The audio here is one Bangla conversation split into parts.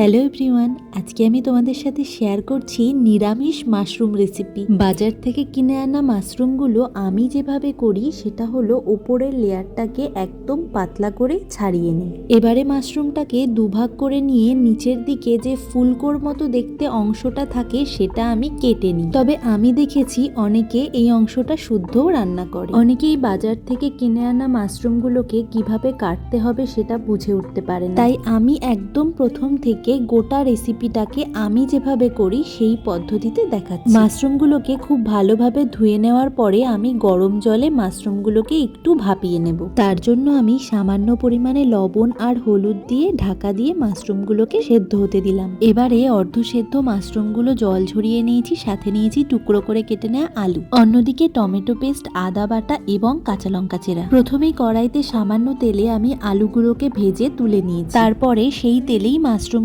হ্যালো এভরিওয়ান আজকে আমি তোমাদের সাথে শেয়ার করছি নিরামিষ মাশরুম রেসিপি বাজার থেকে কিনে আনা মাশরুমগুলো আমি যেভাবে করি, সেটা হলো ওপরের লেয়ারটাকে একদম পাতলা করে ছাড়িয়ে নিই। এবারে মাশরুমটাকে দুভাগ করে নিয়ে নিচের দিকে যে ফুলকোর মতো দেখতে অংশটা থাকে, সেটা আমি কেটে নিই। তবে আমি দেখেছি অনেকে এই অংশটা শুদ্ধও রান্না করে। অনেকেই বাজার থেকে কিনে আনা মাশরুমগুলোকে কীভাবে কাটতে হবে সেটা বুঝে উঠতে পারে তাই আমি একদম প্রথম থেকে গোটা রেসিপিটাকে আমি যেভাবে করি, সেই পদ্ধতিতে দেখাচ্ছি। মাশরুমগুলোকে খুব ভালোভাবে ধুয়ে নেওয়ার পরে আমি গরম জলে মাশরুমগুলোকে একটু ভাপিয়ে নেব। তার জন্য আমি সামান্য পরিমাণে লবণ আর হলুদ দিয়ে ঢাকা দিয়ে মাশরুমগুলোকে সেদ্ধ হতে দিলাম। এবারে অর্ধ সেদ্ধ মাশরুমগুলো জল ঝরিয়ে নিয়েছি, সাথে নিয়েছি টুকরো করে কেটে নেওয়া আলু। অন্যদিকে টমেটো পেস্ট, আদা বাটা এবং কাঁচা লঙ্কা চেরা। প্রথমেই কড়াইতে সামান্য তেলে আমি আলুগুলোকে ভেজে তুলে নিয়েছি। তারপরে সেই তেলেই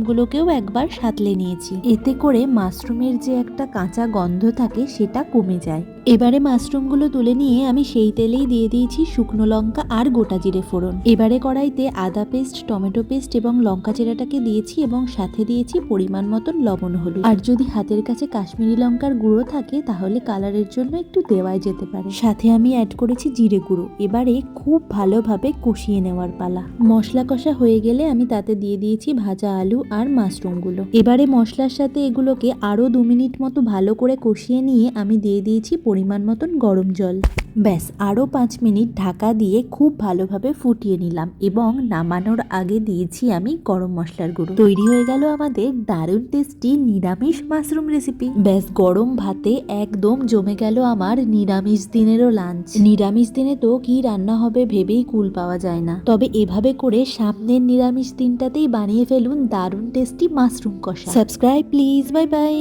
মাশরুমগুলোকেও একবার সাতলে নিয়েছি। এতে করে মাশরুমের যে একটা কাঁচা গন্ধ থাকে, সেটা কমে যায়। এবারে মাশরুমগুলো তুলে নিয়ে আমি সেই তেলেই দিয়ে দিয়েছি শুকনো লঙ্কা আর গোটা জিরে ফোড়ন। এবারে কড়াইতে আদা পেস্ট, টমেটো পেস্ট এবং লঙ্কা চেরাটাকে দিয়েছি এবং সাথে দিয়েছি পরিমাণ মতন লবণ, হলুদ। আর যদি হাতের কাছে কাশ্মীরি লঙ্কার গুঁড়ো থাকে, তাহলে কালারের জন্য একটু দেওয়াই যেতে পারে। সাথে আমি অ্যাড করেছি জিরে গুঁড়ো। এবারে খুব ভালোভাবে কষিয়ে নেওয়ার পালা। মশলা কষা হয়ে গেলে আমি তাতে দিয়ে দিয়েছি ভাজা আলু আর মাশরুমগুলো। এবারে মশলার সাথে এগুলোকে আরও দু মিনিট মতো ভালো করে কষিয়ে নিয়ে আমি দিয়ে দিয়েছি পরিমাণ মতন গরম জল। ব্যাস আরও পাঁচ মিনিট ঢাকা দিয়ে খুব ভালোভাবে ফুটিয়ে নিলাম এবং নামানোর আগে দিয়েছি আমি গরম মশলার গুঁড়ো। তৈরি হয়ে গেল আমাদের দারুণ টেস্টি নিরামিষ মাশরুম রেসিপি ব্যাস, গরম ভাতে একদম জমে গেল আমার নিরামিষ দিনেরও লাঞ্চ নিরামিষ দিনে তো কি রান্না হবে ভেবেই কুল পাওয়া যায় না। তবে এভাবে করে সামনের নিরামিষ দিনটাতেই বানিয়ে ফেলুন দারুণ টেস্টি মাশরুম কষা সাবস্ক্রাইব প্লিজ বাই বাই